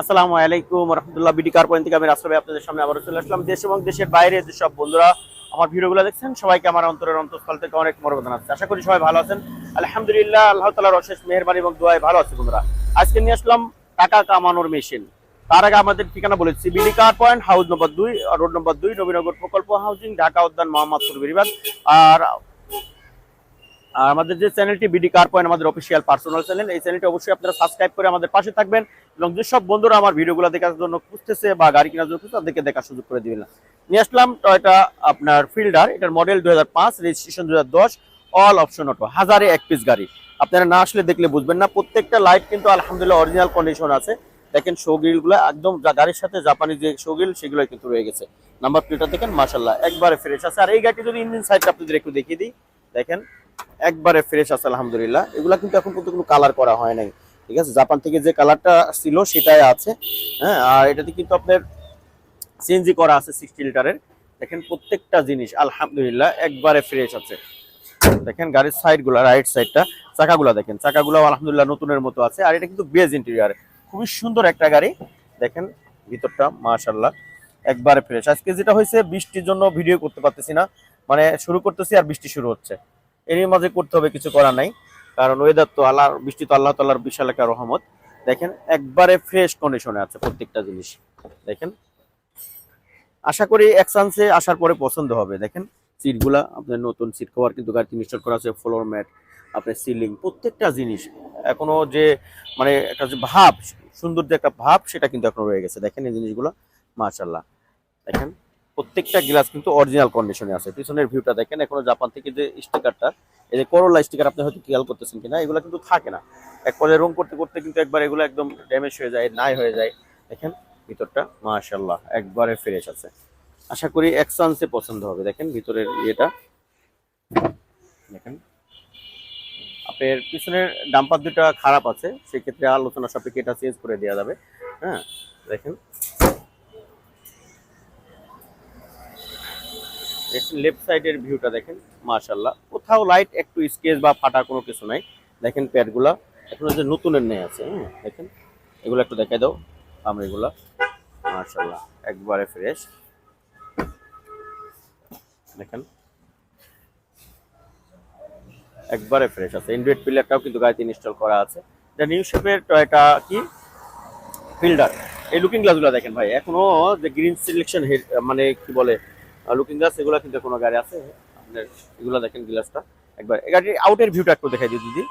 আসসালামু আলাইকুম রহমতুল্লাহ BD point থেকে আমি রাস্তা আপনাদের সামনে আবারও চলে আসলাম। দেশ এবং দেশের বাইরে যেসব বন্ধুরা আমার ভিডিওগুলো দেখছেন, সবাইকে আমার অন্তরের অন্তঃস্থল থেকে অনেক মরবদান আছে। আশা করি সবাই ভালো আছেন। আলহামদুলিল্লাহ, আল্লাহ তালার অশেষ মেহরবানি এবং দোয়ায় ভালো আছে বন্ধুরা। আজকে নিয়ে আসলাম টাকা কামানোর মেশিন তার আগে আমাদের ঠিকানা বলেছি BD car point house number দুই রোড নম্বর দুই, নবীনগর প্রকল্প হাউজিং ঢাকা উদ্যান, মোহাম্মদপুর বেরিবাদ আর আর আমাদের যে চ্যানেলটি বিডি কার পয়েন্ট আমাদের অফিসিয়াল পার্সোনাল চ্যানেল এই চ্যানেলটি অবশ্যই আপনারা সাবস্ক্রাইব করে আমাদের পাশে থাকবেন এবং যেসব বন্ধুরা আমার ভিডিওগুলো দেখার জন্য খুঁজতেছে বা গাড়ি কেনার জন্য তাদেরকে দেখার সুযোগ করে দিবেন নিয়ে আসলাম টয়টা আপনার ফিল্ডার এটার মডেল দুই হাজার পাঁচ রেজিস্ট্রেশন দুই হাজার দশ অল অপশন অটো হাজারে এক পিস গাড়ি। আপনারা না আসলে দেখলে বুঝবেন না, প্রত্যেকটা লাইট কিন্তু আলহামদুলিল্লাহ অরিজিনাল কন্ডিশন আছে। দেখেন শোগ্রিলগুলো একদম গাড়ির সাথে জাপানি যে শোগ্রিল সেগুলো কিন্তু রয়ে গেছে। নাম্বার প্লেটটা দেখেন মাশাল্লাহ একবারে ফ্রেশ আছে। আর এই গাড়িটি যদি ইঞ্জিন সাইডটা আপনাদের একটু দেখিয়ে দিই, দেখেন একবারে ফ্রেশ আছে, আলহামদুলিল্লাহ। এগুলা কিন্তু এখন পর্যন্ত কোনো কালার করা হয় নাই, ঠিক আছে? জাপান থেকে যে কালারটা ছিল সেটাই আছে হ্যাঁ? আর এটাতে কিন্তু আপনার সিএনজি করা আছে সিক্সটি লিটারের দেখেন প্রত্যেকটা জিনিস, আলহামদুলিল্লাহ, একবারে ফ্রেশ আছে। দেখেন গাড়ির সাইডগুলো রাইট সাইডটা চাকাগুলো দেখেন। চাকাগুলো আলহামদুলিল্লাহ নতুনের মতো আছে, আর এটা কিন্তু বেজ ইন্টেরিয়ার খুবই সুন্দর একটা গাড়ি। দেখেন ভিতরটা মাশাল্লাহ একবারে ফ্রেশ আজকে যেটা হয়েছে, বৃষ্টির জন্য ভিডিও করতে পারতেছি না। মানে শুরু করতেছি আর বৃষ্টি শুরু হচ্ছে। এরই মাঝে করতে হবে, কিছু করার নাই। কারণ ওয়েদার তো আল্লাহ, বৃষ্টি তো আল্লাহ তাল্লাহর বিশাল একটা রহমত। দেখেন, একবারে ফ্রেশ কন্ডিশনে আছে প্রত্যেকটা জিনিস। দেখেন, আশা করি এক চান্সে আসার পরে পছন্দ হবে। দেখেন সিটগুলা আপনার নতুন সিট কভার কিন্তু গাড়িতে ইনস্টল করা আছে ফ্লোর ম্যাট আপনার সিলিং প্রত্যেকটা জিনিস। এখনও যে মানে একটা যে ভাব, সুন্দর যে একটা ভাব, সেটা কিন্তু এখনও রয়ে গেছে। দেখেন এই জিনিসগুলো মাশাল্লাহ দেখেন প্রত্যেকটা গ্লাস কিন্তু অরিজিনাল কন্ডিশনে আছে। পিছনের ভিউটা দেখেন, এখনও জাপান থেকে যে স্টিকারটা এই যে করোলা স্টিকার আপনি হয়তো খেয়াল করতেছেন কিনা, এগুলো কিন্তু থাকে না। এক রং করতে করতে কিন্তু একবার এগুলো একদম ড্যামেজ হয়ে যায় নাই হয়ে যায়। দেখেন, ভিতরটা মাশাল্লাহ একবারে ফ্রেশ আছে। আশা করি এক পছন্দ হবে। দেখেন, ভিতরের ইয়েটা। দেখেন, আপনার পিছনের ডাম্পার দুটা খারাপ আছে, সেক্ষেত্রে আলোচনা সাপেক্ষে এটা চেঞ্জ করে দেওয়া যাবে। হ্যাঁ দেখেন। দেখেন লেফট সাইডের ভিউটা দেখেন মাশাল্লাহ কোথাও লাইট একটু স্কেচ বা ফাটা কোনো কিছু নাই। দেখেন প্যাডগুলা এখন যে নতুনের নেই আছে হ্যাঁ দেখেন। এগুলো একটু দেখাই দাও আমরা এগুলা মাশাল্লাহ একবারে ফ্রেশ দেখেন। একবারে ফ্রেশ আছে। এন্ড্রয়েড প্লেয়ারটাও কিন্তু গাড়িতে ইনস্টল করা আছে। এটা নিউ শেপের টয়টা কি? ফিল্ডার এই লুকিং গ্লাসগুলো দেখেন ভাই, এখনও যে গ্রিন সিলেকশন মানে কি বলে লুকিং গ্লাস এগুলো কিন্তু কোনো গাড়ি আছে। আপনার এগুলো দেখেন গ্লাসটা একবার গাড়ির আউটের ভিউটা একটু দেখাই দিই দিদি।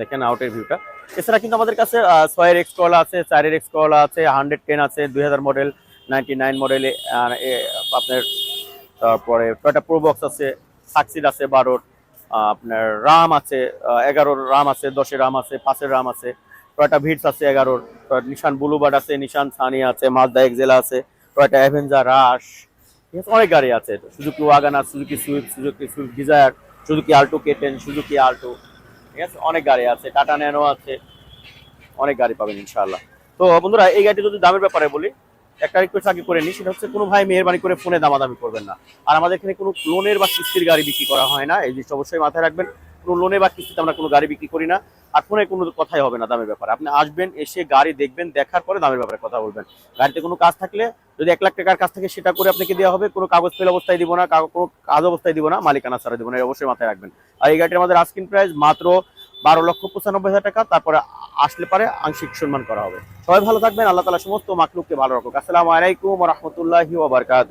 দেখেন আউটের ভিউটা এছাড়া কিন্তু আমাদের কাছে ছয়ের এক্স কলা আছে, চারের এক্স কলা আছে হান্ড্রেড টেন আছে, দুই হাজার মডেল নাইনটি নাইন মডেলে আপনার, তারপরে টয়টা প্রোবক্স আছে সাকসিড আছে, বারোর আপনার রাম আছে এগারোর রাম আছে, দশের রাম আছে, পাঁচের রাম আছে টয়টা ভিটস আছে, এগারোর নিশান বুলুবার্ড আছে নিশান সানি আছে মাজদা এক্সেলা আছে টয়টা অ্যাভেঞ্জার রাশ ঠিক আছে? অনেক গাড়ি আছে। Suzuki Wagon R Suzuki Swift Suzuki Swift Dzire Suzuki Alto K ten Suzuki Alto ঠিক আছে? অনেক গাড়ি আছে। টাটা ন্যানো আছে। অনেক গাড়ি পাবেন ইনশাআল্লাহ। তো বন্ধুরা, এই গাড়িটি যদি দামের ব্যাপারে বলি, একটা রিকোয়েস্ট আগে করে নিই, সেটা হচ্ছে কোনো ভাই মেহরবানি করে ফোনে দামাদামি করবেন না। আর আমাদের এখানে কোনো লোনের বা কিস্তির গাড়ি বিক্রি করা হয় না। এই জিনিসটা অবশ্যই মাথায় রাখবেন। কোনো লোনে বা কিস্তিতে আমরা কোনো গাড়ি বিক্রি করি না। আর ফোনে কোনো কথাই হবে না দামের ব্যাপারে। আপনি আসবেন, এসে গাড়ি দেখবেন, দেখার পরে দামের ব্যাপারে কথা বলবেন। গাড়িতে কোনো কাজ থাকলে যদি এক লাখ টাকার কাজ থাকে সেটা করে আপনাকে দেওয়া হবে, কোনো কাগজ ফেল অবস্থায় দিব না কোনো কাজ অবস্থায় দিব না, মালিকানা ছাড়া দিব না অবশ্যই মাথায় রাখবেন। আর এই গাড়িটির আমাদের আস্কিন প্রাইস মাত্র বারো লক্ষ পঁচানব্বই হাজার টাকা, তারপরে আসলে পারে আংশিক সম্মান করা হবে। সবাই ভালো থাকবেন, আল্লাহ তালা সমস্ত মাকলুককে ভালো রাখুক। আসসালামু আলাইকুম রহমতুল্লাহি ওবরকাত